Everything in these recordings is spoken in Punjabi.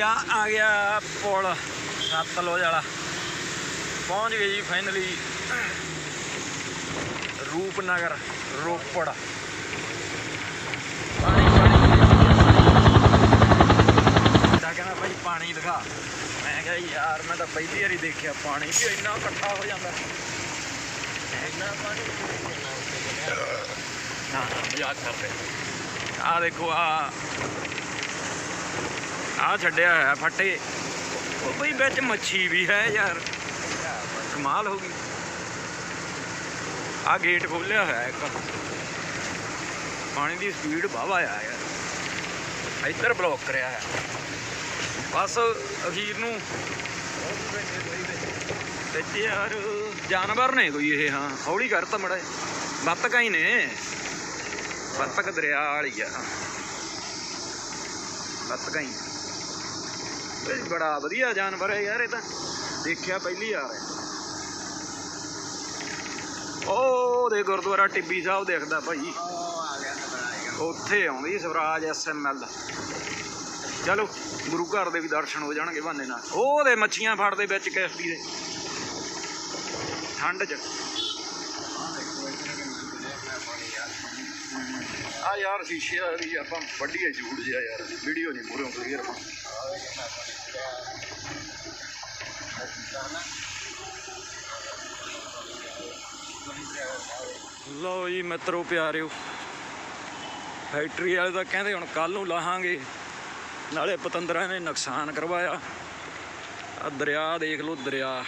ਆ ਆ ਗਿਆ ਪੁਲ, ਸਤਲੁਜ ਵਾਲਾ। ਪਹੁੰਚ ਗਏ ਜੀ ਫਾਈਨਲੀ ਰੂਪਨਗਰ, ਰੋਪੜ। ਪਾਣੀ ਪਾਣੀ। ਤਾਂ ਕਹਿੰਦਾ ਭਾਈ ਪਾਣੀ ਦਿਖਾ। ਮੈਂ ਕਿਹਾ ਯਾਰ, ਮੈਂ ਤਾਂ ਪਹਿਲੀ ਵਾਰੀ ਦੇਖਿਆ ਪਾਣੀ ਵੀ ਇੰਨਾ ਇਕੱਠਾ ਹੋ ਜਾਂਦਾ। ਇੰਨਾ ਪਾਣੀ ਨਾ ਮਜ਼ਾਕ ਕਰਦੇ। ਆ ਦੇਖੋ ਆ ਆ ਛੱਡਿਆ ਹੋਇਆ ਫੱਟੇ। ਉਹ ਬਈ ਵਿੱਚ ਮੱਛੀ ਵੀ ਹੈ ਯਾਰ। ਕਮਾਲ ਹੋ ਗਈ। ਆ ਗੇਟ ਖੋਲਿਆ ਹੋਇਆ ਇੱਕ। ਪਾਣੀ ਦੀ ਸਪੀਡ ਵਾਵਾ ਆ ਯਾਰ। ਇੱਧਰ ਬਲੌਕ ਕਰਿਆ ਹੈ ਬਸ ਅਖੀਰ ਨੂੰ। ਤੇ ਯਾਰ ਜਾਨਵਰ ਨੇ ਕੋਈ ਇਹ, ਹਾਂ। ਹੌਲੀ ਕਰਤਾ ਮੜਾ ਬੱਤਕਾਂ ਹੀ ਨੇ। ਬੱਤਕ ਦਰਿਆ ਵਾਲੀ ਆ। ਬੱਤਕਾਂ ਹੀ। ਬੜਾ ਵਧੀਆ ਜਾਨਵਰ ਹੈ ਯਾਰ ਇਹ ਤਾਂ। ਦੇਖਿਆ ਪਹਿਲੀ ਵਾਰ ਹੈ। ਉਹ ਦੇ ਗੁਰਦੁਆਰਾ ਟਿੱਬੀ ਸਾਹਿਬ ਦੇਖਦਾ ਭਾਈ। ਉੱਥੇ ਆਉਂਦੀ ਸਵਰਾਜ ਐਸਐਮਐਲ ਦਾ ਚਲੋ ਗੁਰੂ ਘਰ ਦੇ ਵੀ ਦਰਸ਼ਨ ਹੋ ਜਾਣਗੇ ਬਹਾਨੇ ਨਾਲ। ਉਹ ਦੇ ਮੱਛੀਆਂ ਫੜਦੇ ਵਿੱਚ ਕਿਸ਼ਤੀ ਦੇ। ਠੰਡ 'ਚ। ਆ ਯਾਰ ਸ਼ੀਸ਼ੇ ਵਾਲੀ ਆਪਾਂ ਵੱਡੀ ਝੂੜ ਜਿਆ ਯਾਰ ਵੀਡੀਓ ਨਹੀਂ ਮੂਰੇ ਕਲੀਅਰ ਆਪਾਂ। ਲਓ ਜੀ ਮਿੱਤਰੋ ਪਿਆਰਿਓ ਫੈਕਟਰੀ ਵਾਲੇ ਤਾਂ ਕਹਿੰਦੇ ਹੁਣ ਕੱਲ ਨੂੰ ਲਾਹਾਂਗੇ, ਨਾਲੇ ਪਤੰਦਰਾਂ ਨੇ ਨੁਕਸਾਨ ਕਰਵਾਇਆ। ਆ ਦਰਿਆ ਦੇਖ ਲਓ ਦਰਿਆ।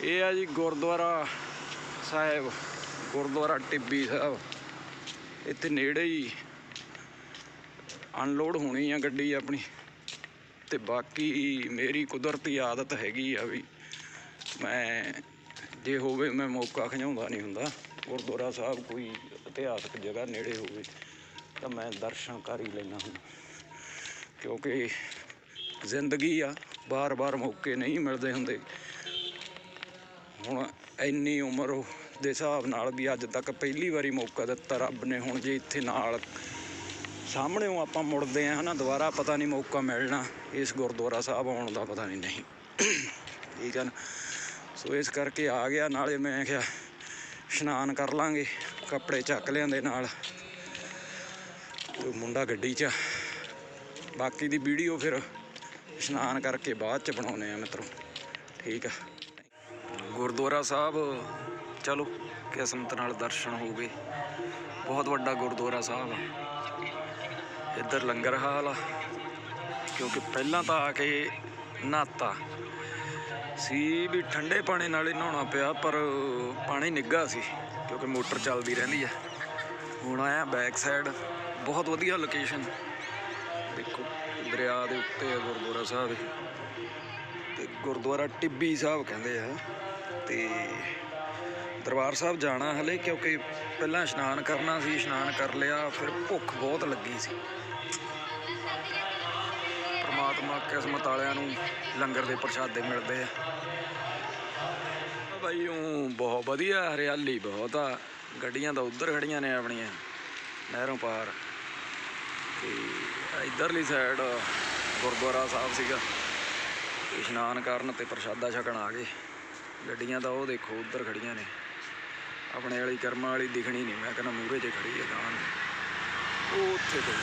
ਇਹ ਆ ਜੀ ਗੁਰਦੁਆਰਾ ਸਾਹਿਬ। ਗੁਰਦੁਆਰਾ ਟਿੱਬੀ ਸਾਹਿਬ। ਇੱਥੇ ਨੇੜੇ ਹੀ ਅਨਲੋਡ ਹੋਣੀ ਆ ਗੱਡੀ ਆਪਣੀ। ਤੇ ਬਾਕੀ ਮੇਰੀ ਕੁਦਰਤੀ ਆਦਤ ਹੈਗੀ ਆ ਵੀ ਮੈਂ ਜੇ ਹੋਵੇ ਮੈਂ ਮੌਕਾ ਖਿਜਾਉਂਦਾ ਨਹੀਂ ਹੁੰਦਾ। ਗੁਰਦੁਆਰਾ ਸਾਹਿਬ ਕੋਈ ਇਤਿਹਾਸਕ ਜਗ੍ਹਾ ਨੇੜੇ ਹੋਵੇ ਤਾਂ ਮੈਂ ਦਰਸ਼ਨ ਕਰ ਹੀ ਲੈਣਾ ਹੁੰਦਾ ਕਿਉਂਕਿ ਜ਼ਿੰਦਗੀ ਆ, ਬਾਰ-ਬਾਰ ਮੌਕੇ ਨਹੀਂ ਮਿਲਦੇ ਹੁੰਦੇ। ਹੁਣ ਇੰਨੀ ਉਮਰ ਦੇ ਹਿਸਾਬ ਨਾਲ ਵੀ ਅੱਜ ਤੱਕ ਪਹਿਲੀ ਵਾਰੀ ਮੌਕਾ ਦਿੱਤਾ ਰੱਬ ਨੇ, ਹੁਣ ਜੇ ਇੱਥੇ ਨਾਲ ਸਾਹਮਣੇੋਂ ਆਪਾਂ ਮੁੜਦੇ ਆ ਹਨਾ, ਦੁਬਾਰਾ ਪਤਾ ਨਹੀਂ ਮੌਕਾ ਮਿਲਣਾ, ਇਸ ਗੁਰਦੁਆਰਾ ਸਾਹਿਬ ਆਉਣ ਦਾ ਪਤਾ ਨਹੀਂ ਨਹੀਂ। ਠੀਕ ਹੈ ਨਾ? ਸੋ ਇਸ ਕਰਕੇ ਆ ਗਿਆ, ਨਾਲੇ ਮੈਂ ਕਿਹਾ ਇਸ਼ਨਾਨ ਕਰ ਲਾਂਗੇ, ਕੱਪੜੇ ਚੱਕ ਲਿਆਂਦੇ ਨਾਲ, ਤੇ ਮੁੰਡਾ ਗੱਡੀ 'ਚ ਬਾਕੀ ਦੀ ਵੀਡੀਓ ਫਿਰ ਇਸ਼ਨਾਨ ਕਰਕੇ ਬਾਅਦ 'ਚ ਬਣਾਉਨੇ ਆ ਮਿੱਤਰੋ। ਠੀਕ ਆ? ਗੁਰਦੁਆਰਾ ਸਾਹਿਬ, ਚਲੋ ਕਿਸਮਤ ਨਾਲ ਦਰਸ਼ਨ ਹੋ ਗਏ। ਬਹੁਤ ਵੱਡਾ ਗੁਰਦੁਆਰਾ ਸਾਹਿਬ ਆ। ਇੱਧਰ ਲੰਗਰ ਹਾਲ ਆ, ਕਿਉਂਕਿ ਪਹਿਲਾਂ ਤਾਂ ਆ ਕੇ ਨਹਾਤਾ। ਸੀ ਵੀ ਠੰਡੇ ਪਾਣੀ ਨਾਲ ਹੀ ਨਹਾਉਣਾ ਪਿਆ, ਪਰ ਪਾਣੀ ਨਿੱਘਾ ਸੀ, ਕਿਉਂਕਿ ਮੋਟਰ ਚੱਲਦੀ ਰਹਿੰਦੀ ਆ। ਹੁਣ ਆਇਆ ਬੈਕ ਸਾਈਡ ਬਹੁਤ ਵਧੀਆ ਲੋਕੇਸ਼ਨ ਦੇਖੋ, ਦਰਿਆ ਦੇ ਉੱਤੇ ਆ ਗੁਰਦੁਆਰਾ ਸਾਹਿਬ। ਤੇ ਗੁਰਦੁਆਰਾ ਟਿੱਬੀ ਸਾਹਿਬ ਕਹਿੰਦੇ ਆ। ਤੇ ਦਰਬਾਰ ਸਾਹਿਬ ਜਾਣਾ ਹਲੇ, ਕਿਉਂਕਿ ਪਹਿਲਾਂ ਇਸ਼ਨਾਨ ਕਰਨਾ ਸੀ, ਇਸ਼ਨਾਨ ਕਰ ਲਿਆ, ਫਿਰ ਭੁੱਖ ਬਹੁਤ ਲੱਗੀ ਸੀ। ਪਰਮਾਤਮਾ ਕਿਸਮਤ ਵਾਲਿਆਂ ਨੂੰ ਲੰਗਰ ਦੇ ਪ੍ਰਸ਼ਾਦੇ ਮਿਲਦੇ ਆ। ਬਾਈ ਉਹ ਬਹੁਤ ਵਧੀਆ, ਹਰਿਆਲੀ ਬਹੁਤ ਆ। ਗੱਡੀਆਂ ਤਾਂ ਉੱਧਰ ਖੜੀਆਂ ਨੇ ਆਪਣੀਆਂ, ਨਹਿਰੋਂ ਪਾਰ। ਤੇ ਇਧਰਲੀ ਸਾਈਡ ਗੁਰਦੁਆਰਾ ਸਾਹਿਬ ਸੀਗਾ। ਇਸ਼ਨਾਨ ਕਰਨ ਤੇ ਪ੍ਰਸ਼ਾਦਾ ਛਕਣ ਆ ਗਏ। ਗੱਡੀਆਂ ਤਾਂ ਉਹ ਦੇਖੋ, ਉੱਧਰ ਖੜੀਆਂ ਨੇ। ਆਪਣੇ ਵਾਲੀ ਕਰਮਾਂ ਵਾਲੀ ਦਿਖਣੀ ਨਹੀਂ, ਮੈਂ ਕਹਿੰਦਾ ਮੂਹਰੇ 'ਚ ਖੜੀ ਹੈ ਗਾਂ ਉਹ ਉੱਥੇ ਕੋਈ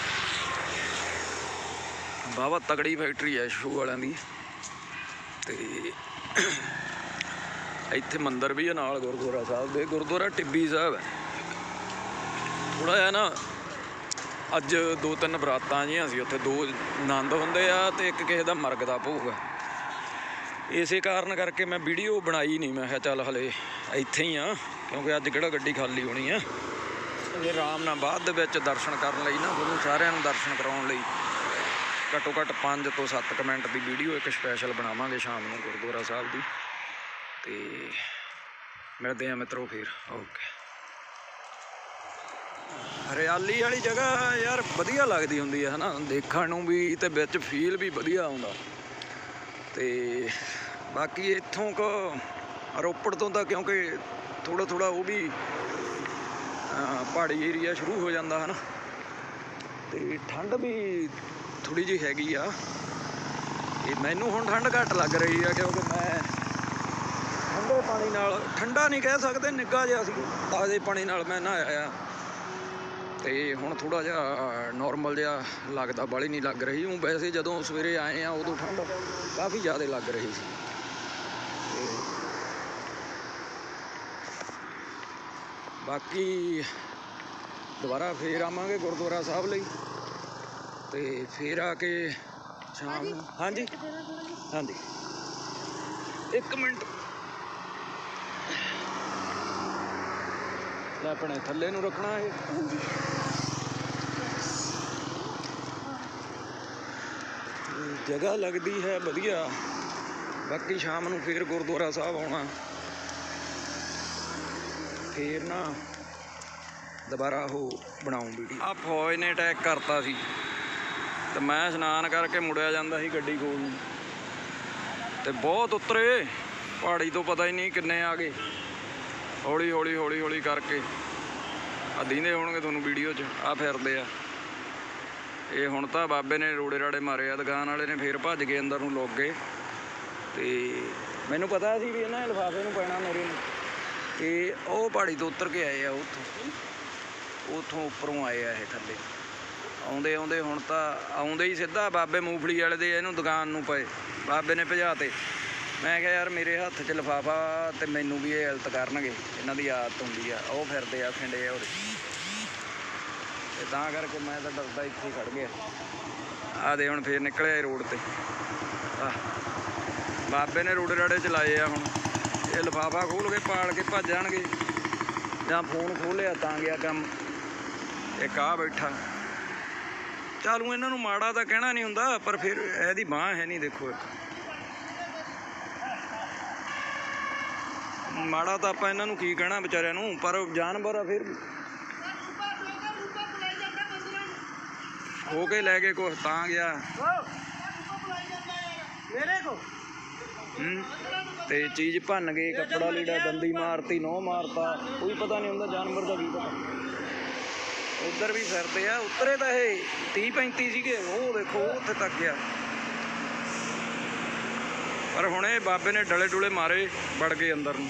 ਬਾਵਾ ਤਗੜੀ ਫੈਕਟਰੀ ਹੈ ਸ਼ੂ ਵਾਲਿਆਂ ਦੀ। ਤੇ ਇੱਥੇ ਮੰਦਰ ਵੀ ਹੈ ਨਾਲ, ਗੁਰਦੁਆਰਾ ਸਾਹਿਬ ਦੇ। ਗੁਰਦੁਆਰਾ ਟਿੱਬੀ ਸਾਹਿਬ ਹੈ। ਥੋੜਾ ਜਿਹਾ ਨਾ, ਅੱਜ ਦੋ ਤਿੰਨ ਬਰਾਤਾਂ ਜੀਆਂ ਸੀ, ਉੱਥੇ ਦੋ ਆਨੰਦ ਹੁੰਦੇ ਆ ਤੇ ਇੱਕ ਕਿਸੇ ਦਾ ਮਰਗ ਦਾ ਭੋਗ ਹੈ। ਇਸੇ ਕਾਰਨ ਕਰਕੇ ਮੈਂ ਵੀਡੀਓ ਬਣਾਈ ਨਹੀਂ, ਮੈਂ ਕਿਹਾ ਚੱਲ ਹਲੇ ਇੱਥੇ ਹੀ ਆ, ਕਿਉਂਕਿ ਅੱਜ ਕਿਹੜਾ ਗੱਡੀ ਖਾਲੀ ਹੋਣੀ ਆ। ਤੇ ਆਰਾਮ ਨਾਲ ਬਾਅਦ ਦੇ ਵਿੱਚ ਦਰਸ਼ਨ ਕਰਨ ਲਈ ਨਾ ਤੁਹਾਨੂੰ ਸਾਰਿਆਂ ਨੂੰ ਦਰਸ਼ਨ ਕਰਾਉਣ ਲਈ। ਘੱਟੋ ਘੱਟ 5 ਤੋਂ 7 ਮਿੰਟ ਦੀ ਵੀਡੀਓ ਇੱਕ ਸਪੈਸ਼ਲ ਬਣਾਵਾਂਗੇ ਸ਼ਾਮ ਨੂੰ ਗੁਰਦੁਆਰਾ ਸਾਹਿਬ ਦੀ। ਤੇ ਮਿਲਦੇ ਆ ਮਿੱਤਰੋ ਫਿਰ, ਓਕੇ। ਹਰਿਆਲੀ ਵਾਲੀ ਜਗ੍ਹਾ ਯਾਰ ਵਧੀਆ ਲੱਗਦੀ ਹੁੰਦੀ ਹੈ ਹਨਾ? ਦੇਖਣ ਨੂੰ ਵੀ ਤੇ ਵਿੱਚ ਫੀਲ ਵੀ ਵਧੀਆ ਆਉਂਦਾ। ਤੇ ਬਾਕੀ ਇੱਥੋਂ ਕੋ ਰੋਪੜ ਤੋਂ ਤਾਂ ਕਿਉਂਕਿ ਥੋੜਾ ਥੋੜਾ ਉਹ ਵੀ ਪਹਾੜੀ ਏਰੀਆ ਸ਼ੁਰੂ ਹੋ ਜਾਂਦਾ ਹਨਾ। ਤੇ ਠੰਡ ਵੀ ਥੋੜੀ ਜਿਹੀ ਹੈਗੀ ਆ। ਇਹ ਮੈਨੂੰ ਹੁਣ ਠੰਡ ਘੱਟ ਲੱਗ ਰਹੀ ਆ ਕਿਉਂਕਿ ਮੈਂ ਠੰਡੇ ਪਾਣੀ ਨਾਲ, ਠੰਡਾ ਨਹੀਂ ਕਹਿ ਸਕਦੇ, ਨਿੱਘਾ ਜਿਹਾ ਸੀ। ਤਾਜ਼ੇ ਪਾਣੀ ਨਾਲ ਮੈਂ ਨਹਾਇਆ ਆ। ਤੇ ਹੁਣ ਥੋੜਾ ਜਿਹਾ ਨਾਰਮਲ ਜਿਹਾ ਲੱਗਦਾ ਬਾਲੀ ਨਹੀਂ ਲੱਗ ਰਹੀ। ਉਹ ਵੈਸੇ ਜਦੋਂ ਸਵੇਰੇ ਆਏ ਆ ਉਦੋਂ ਠੰਡ ਕਾਫੀ ਜ਼ਿਆਦਾ ਲੱਗ ਰਹੀ ਸੀ। ਬਾਕੀ ਦੁਬਾਰਾ ਫੇਰ ਆਵਾਂਗੇ ਗੁਰਦੁਆਰਾ ਸਾਹਿਬ ਲਈ। ਤੇ ਫੇਰ ਆ ਕੇ ਸ਼ਾਮ ਨੂੰ ਹਾਂਜੀ। ਹਾਂਜੀ। ਇੱਕ ਮਿੰਟ। ਲੈ ਆਪਣੇ ਥੱਲੇ ਨੂੰ ਰੱਖਣਾ ਇਹ। ਜਗ੍ਹਾ ਲੱਗਦੀ ਹੈ, ਵਧੀਆ। ਬਾਕੀ ਸ਼ਾਮ ਨੂੰ ਫੇਰ ਗੁਰਦੁਆਰਾ ਸਾਹਿਬ ਆਉਣਾ। ਫੇਰ ਨਾ ਦੁਬਾਰਾ ਉਹ ਬਣਾਉਂ ਵੀਡੀਓ ਆ ਫੌਜ ਨੇ ਅਟੈਕ ਕਰਤਾ ਸੀ। ਤੇ ਮੈਂ ਇਸ਼ਨਾਨ ਕਰਕੇ ਮੁੜਿਆ ਜਾਂਦਾ ਸੀ ਗੱਡੀ ਕੋਲ ਨੂੰ ਤੇ ਬਹੁਤ ਉਤਰੇ। ਪਹਾੜੀ ਤੋਂ ਪਤਾ ਹੀ ਨਹੀਂ ਕਿੰਨੇ ਆ ਗਏ। ਹੌਲੀ ਹੌਲੀ ਹੌਲੀ ਹੌਲੀ ਕਰਕੇ ਆ ਦੀਂਦੇ ਹੋਣਗੇ ਤੁਹਾਨੂੰ ਵੀਡੀਓ 'ਚ, ਆ ਫਿਰਦੇ ਆ। ਇਹ ਹੁਣ ਤਾਂ ਬਾਬੇ ਨੇ ਰੋੜੇ ਰਾੜੇ ਮਾਰੇ ਆ, ਦੁਕਾਨ ਵਾਲੇ ਨੇ ਫੇਰ ਭੱਜ ਕੇ ਅੰਦਰ ਨੂੰ ਲੁੱਕ ਗਏ। ਤੇ ਮੈਨੂੰ ਪਤਾ ਸੀ ਵੀ ਇਹਨਾਂ ਲਿਫਾਫੇ ਨੂੰ ਪੈਣਾ ਮੇਰੇ ਨੂੰ। ਤੇ ਉਹ ਪਹਾੜੀ ਤੋਂ ਉਤਰ ਕੇ ਆਏ ਆ ਉੱਥੋਂ। ਉੱਥੋਂ ਉੱਪਰੋਂ ਆਏ ਆ ਇਹ ਥੱਲੇ। ਆਉਂਦੇ ਆਉਂਦੇ ਹੁਣ ਤਾਂ ਆਉਂਦੇ ਹੀ ਸਿੱਧਾ ਬਾਬੇ ਮੂੰਗਫਲੀ ਵਾਲੇ ਦੇ ਇਹਨੂੰ ਦੁਕਾਨ ਨੂੰ ਪਏ। ਬਾਬੇ ਨੇ ਭਜਾਤੇ। ਮੈਂ ਕਿਹਾ ਯਾਰ ਮੇਰੇ ਹੱਥ 'ਚ ਲਿਫਾਫਾ ਤੇ ਮੈਨੂੰ ਵੀ ਇਹ ਇਲਤ ਕਰਨਗੇ, ਇਹਨਾਂ ਦੀ ਆਦਤ ਹੁੰਦੀ ਆ, ਉਹ ਫਿਰਦੇ ਆ, ਖਿੰਡੇ ਆ ਤੇ ਤਾਂ ਕਰਕੇ ਮੈਂ ਤਾਂ ਡਰਦਾ ਇੱਥੇ ਹੀ ਖੜ ਗਿਆ। ਆ ਦੇ ਹੁਣ ਫੇਰ ਨਿਕਲਿਆ ਰੋਡ ਤੇ। ਆਹ, ਬਾਬੇ ਨੇ ਰੋੜੇ ਰਾੜੇ ਚਲਾਏ ਆ ਹੁਣ। ਇਹ ਲਿਫਾਫਾ ਖੋਲ ਕੇ ਪਾਲ ਕੇ ਭੱਜ ਜਾਣਗੇ। ਜਾਂ ਫੋਨ ਖੋਲਿਆ ਤਾਂ ਗਿਆ ਕੰਮ। ਇੱਕ ਆ ਬੈਠਾ। ਚਾਲੂ ਇਹਨਾਂ ਨੂੰ ਮਾੜਾ ਤਾਂ ਕਹਿਣਾ ਨਹੀਂ ਹੁੰਦਾ, ਪਰ ਫਿਰ ਇਹਦੀ ਬਾਹ ਹੈ ਨਹੀਂ, ਦੇਖੋ ਇੱਕ। ਮਾੜਾ ਤਾਂ ਆਪਾਂ ਇਹਨਾਂ ਨੂੰ ਕੀ ਕਹਿਣਾ ਵਿਚਾਰਿਆਂ ਨੂੰ, ਪਰ ਜਾਨਵਰ ਆ ਫਿਰ। ਹੋ ਕੇ ਲੈ ਕੇ ਕੁਛ, ਤਾਂ ਗਿਆ। ਮੇਰੇ ਕੋ ਤੇ ਚੀਜ਼ ਭੰਨ ਗਏ, ਕੱਪੜਾ ਲੀੜਾ ਦੰਦੀ ਮਾਰਤੀ ਨੋ ਮਾਰਤਾ। ਕੋਈ ਪਤਾ ਨਹੀਂ ਹੁੰਦਾ ਜਾਨਵਰ ਦਾ ਕੀ ਪਤਾ। ਉਧਰ ਵੀ ਫਿਰਦੇ ਆ, ਉਤਰੇ ਤਾਂ ਇਹ 30 35 ਸੀਗੇ, ਉਹ ਦੇਖੋ, ਉੱਥੇ ਤੱਕ ਗਿਆ। ਪਰ ਹੁਣ ਇਹ ਬਾਬੇ ਨੇ ਡਲੇ ਡੁਲੇ ਮਾਰੇ ਵੜ ਗਏ ਅੰਦਰ ਨੂੰ।